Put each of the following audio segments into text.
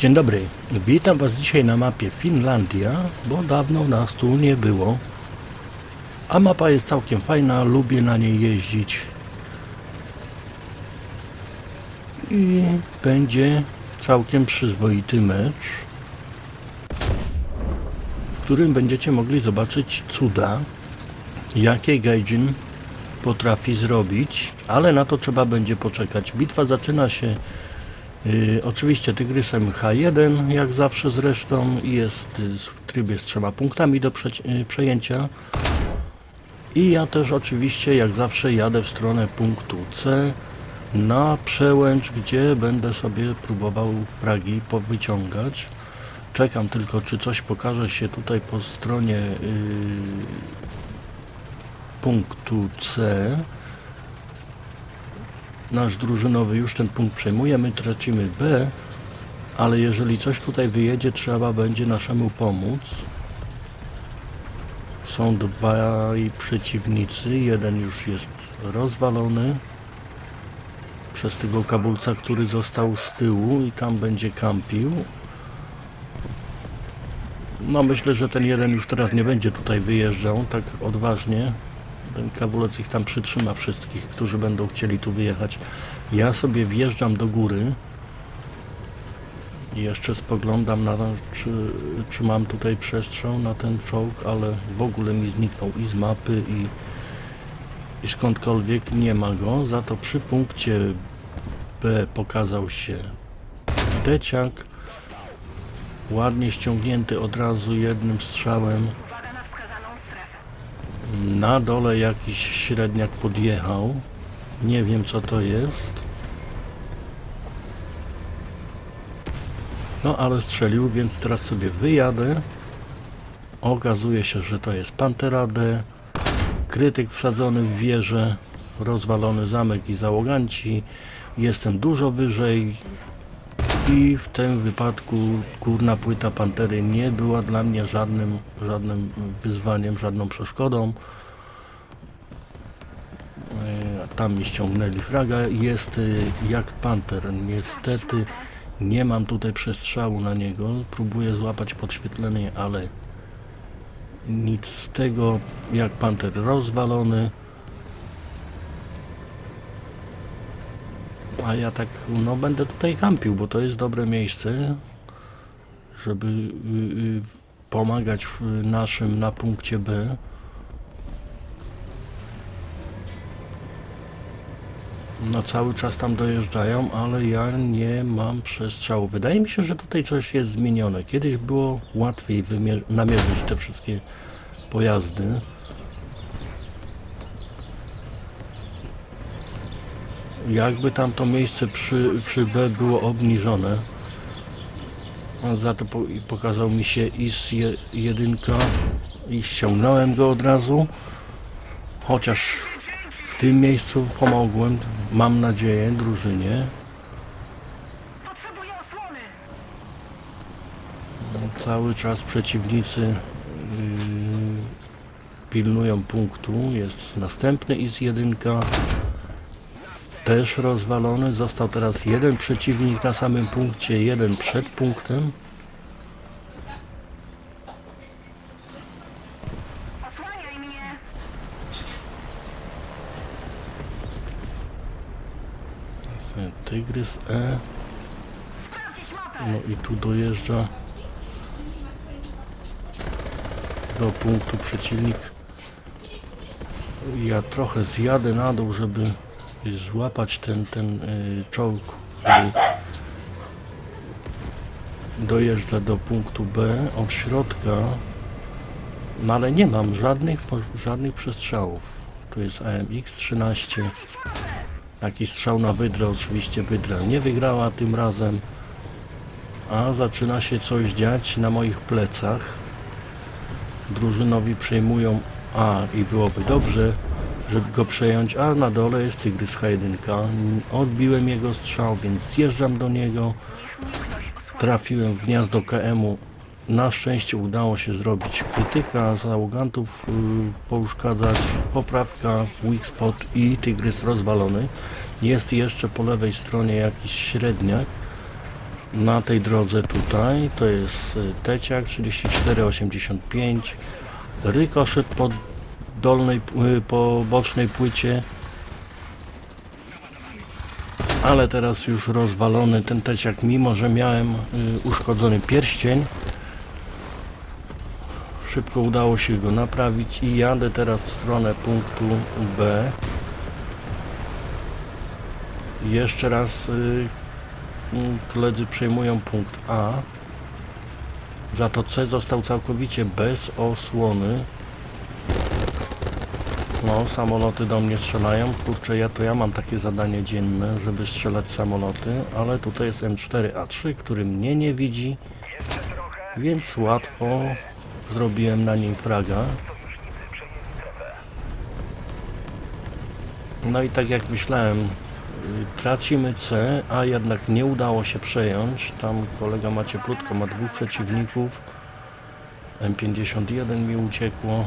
Dzień dobry, witam Was dzisiaj na mapie Finlandia, bo dawno nas tu nie było. A mapa jest całkiem fajna, lubię na niej jeździć. I będzie całkiem przyzwoity mecz, w którym będziecie mogli zobaczyć cuda, jakie Gaijin potrafi zrobić, ale na to trzeba będzie poczekać. Bitwa zaczyna się y, oczywiście Tygrysem H1, jak zawsze zresztą, jest y, w trybie z trzema punktami do przeci- y, przejęcia. I ja też oczywiście, jak zawsze, jadę w stronę punktu C na przełęcz, gdzie będę sobie próbował fragi powyciągać. Czekam tylko, czy coś pokaże się tutaj po stronie punktu C. Nasz drużynowy już ten punkt przejmuje, my tracimy B, ale jeżeli coś tutaj wyjedzie, trzeba będzie naszemu pomóc. Są dwaj przeciwnicy, jeden już jest rozwalony przez tego kabulca, który został z tyłu i tam będzie kampił. No myślę, że ten jeden już teraz nie będzie tutaj wyjeżdżał tak odważnie. Ten kabulec ich tam przytrzyma wszystkich, którzy będą chcieli tu wyjechać. Ja sobie wjeżdżam do góry. I jeszcze spoglądam na czy, czy mam tutaj przestrzał na ten czołg, ale w ogóle mi zniknął i z mapy i, i skądkolwiek nie ma go. Za to przy punkcie B pokazał się deciak. Ładnie ściągnięty od razu jednym strzałem. Na dole jakiś średniak podjechał. Nie wiem co to jest. No ale strzelił, więc teraz sobie wyjadę. Okazuje się, że to jest Pantera D. Krytyk wsadzony w wieżę. Rozwalony zamek i załoganci. Jestem dużo wyżej. I w tym wypadku górna płyta Pantery nie była dla mnie żadnym, żadnym wyzwaniem, żadną przeszkodą. Tam mi ściągnęli fraga. Jest y, jak Panter. Niestety nie mam tutaj przestrzału na niego. Próbuję złapać podświetlenie, ale nic z tego. Jak Panter rozwalony. A ja tak, no będę tutaj kampił, bo to jest dobre miejsce, żeby y, y, pomagać naszym na punkcie B. No cały czas tam dojeżdżają, ale ja nie mam przestrzału. Wydaje mi się, że tutaj coś jest zmienione. Kiedyś było łatwiej namierzyć te wszystkie pojazdy. Jakby tam to miejsce przy, przy B było obniżone. Za to pokazał mi się IS je, jedynka i ściągnąłem go od razu. Chociaż w tym miejscu pomogłem, mam nadzieję, drużynie. Potrzebuję osłony! Cały czas przeciwnicy yy, pilnują punktu. Jest następny IS jedynka. Też rozwalony. Został teraz jeden przeciwnik na samym punkcie, jeden przed punktem. Tygrys E. No i tu dojeżdża do punktu przeciwnik. Ja trochę zjadę na dół, żeby złapać ten, ten y, czołg, który dojeżdża do punktu B od środka. No ale nie mam żadnych, żadnych przestrzałów. Tu jest AMX 13. Jakiś strzał na Wydrę, oczywiście Wydra nie wygrała tym razem. A zaczyna się coś dziać na moich plecach. Drużynowi przejmują A i byłoby dobrze, żeby go przejąć, a na dole jest Tygrys H1. Odbiłem jego strzał, więc zjeżdżam do niego. Trafiłem w gniazdo KM-u. Na szczęście udało się zrobić krytyka, załogantów yy, pouszkadzać, poprawka, weak spot i Tygrys rozwalony. Jest jeszcze po lewej stronie jakiś średniak. na tej drodze tutaj. To jest y, Teciak 3485. Rykoszet po dolnej, y, po bocznej płycie. Ale teraz już rozwalony ten teciak, mimo że miałem y, uszkodzony pierścień. Szybko udało się go naprawić i jadę teraz w stronę punktu B. Jeszcze raz y, mm, koledzy przejmują punkt A. Za to C został całkowicie bez osłony. No, samoloty do mnie strzelają. Kurczę, ja to ja mam takie zadanie dzienne, żeby strzelać samoloty, ale tutaj jest M4A3, który mnie nie widzi, więc łatwo zrobiłem na nim fraga. No i tak jak myślałem, y, tracimy C, a jednak nie udało się przejąć. Tam kolega ma cieplutko, ma dwóch przeciwników. M51 mi uciekło.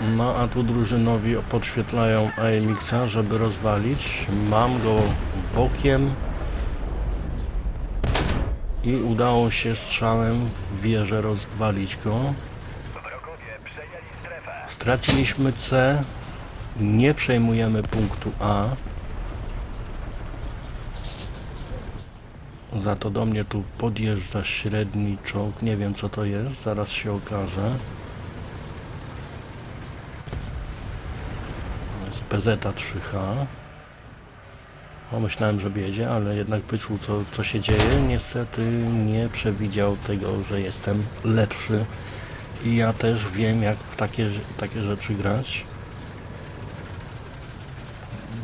No a tu drużynowi podświetlają AMX-a, żeby rozwalić. Mam go bokiem. I udało się strzałem w wieżę rozwalić go. Straciliśmy C. Nie przejmujemy punktu A. Za to do mnie tu podjeżdża średni czołg. Nie wiem co to jest, zaraz się okaże. To jest PZ 3H. No, myślałem, że wiedzie, ale jednak wyczuł co, co się dzieje. Niestety nie przewidział tego, że jestem lepszy. I ja też wiem, jak w takie, takie rzeczy grać.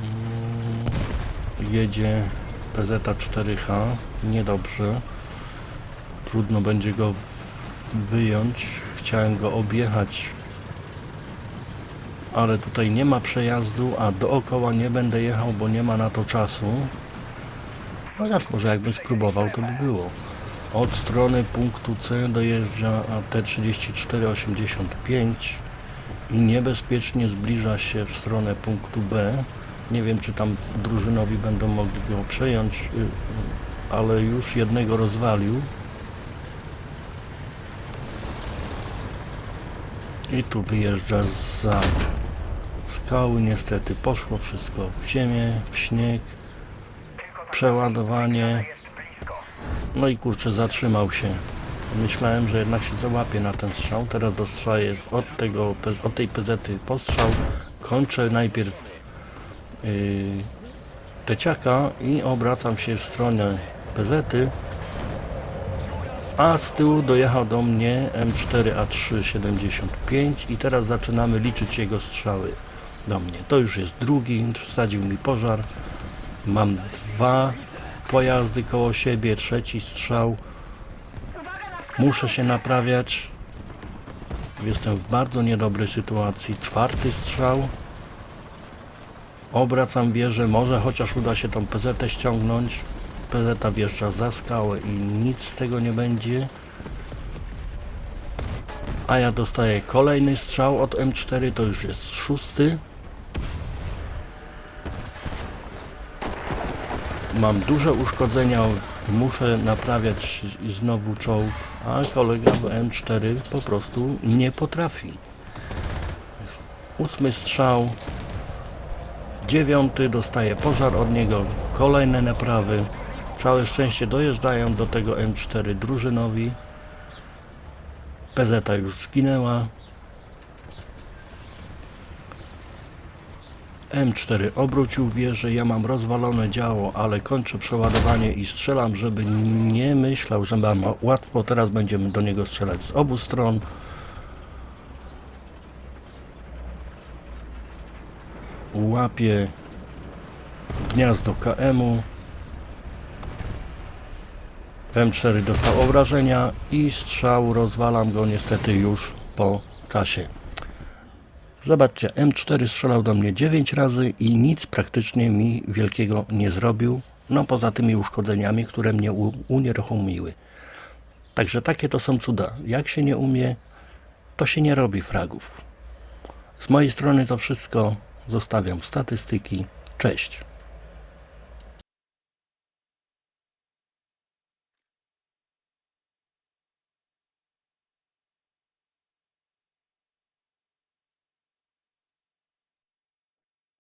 Mm, Jedzie PZ 4H. Niedobrze. Trudno będzie go wyjąć. Chciałem go objechać ale tutaj nie ma przejazdu, a dookoła nie będę jechał, bo nie ma na to czasu. Chociaż może jakbym spróbował, to by było. Od strony punktu C dojeżdża AT3485 i niebezpiecznie zbliża się w stronę punktu B. Nie wiem, czy tam drużynowi będą mogli go przejąć, y, ale już jednego rozwalił. I tu wyjeżdża za skały. Niestety poszło wszystko w ziemię, w śnieg. Przeładowanie. No i kurczę, zatrzymał się. Myślałem, że jednak się załapie na ten strzał. Teraz dostaję z- od, tego, od tej pezety postrzał. Kończę najpierw yy, teciaka i obracam się w stronę pezety. A z tyłu dojechał do mnie M4A375 i teraz zaczynamy liczyć jego strzały do mnie. To już jest drugi, wsadził mi pożar. Mam dwa pojazdy koło siebie, trzeci strzał. Muszę się naprawiać. Jestem w bardzo niedobrej sytuacji. Czwarty strzał. Obracam wieżę, może chociaż uda się tą PZ ściągnąć. PZ wjeżdża za skałę i nic z tego nie będzie. A ja dostaję kolejny strzał od M4, to już jest szósty. Mam duże uszkodzenia, muszę naprawiać znowu czołg, a kolega w M4 po prostu nie potrafi. Ósmy strzał, dziewiąty dostaje pożar od niego, kolejne naprawy. Całe szczęście dojeżdżają do tego M4 drużynowi. PZ już zginęła. M4 obrócił wieżę, ja mam rozwalone działo, ale kończę przeładowanie i strzelam, żeby nie myślał, że mam łatwo. Teraz będziemy do niego strzelać z obu stron. Łapię gniazdo KM-u. M4 dostał obrażenia i strzał rozwalam go niestety już po czasie. Zobaczcie, M4 strzelał do mnie 9 razy i nic praktycznie mi wielkiego nie zrobił, no poza tymi uszkodzeniami, które mnie unieruchomiły. Także takie to są cuda. Jak się nie umie, to się nie robi fragów. Z mojej strony to wszystko. Zostawiam statystyki. Cześć.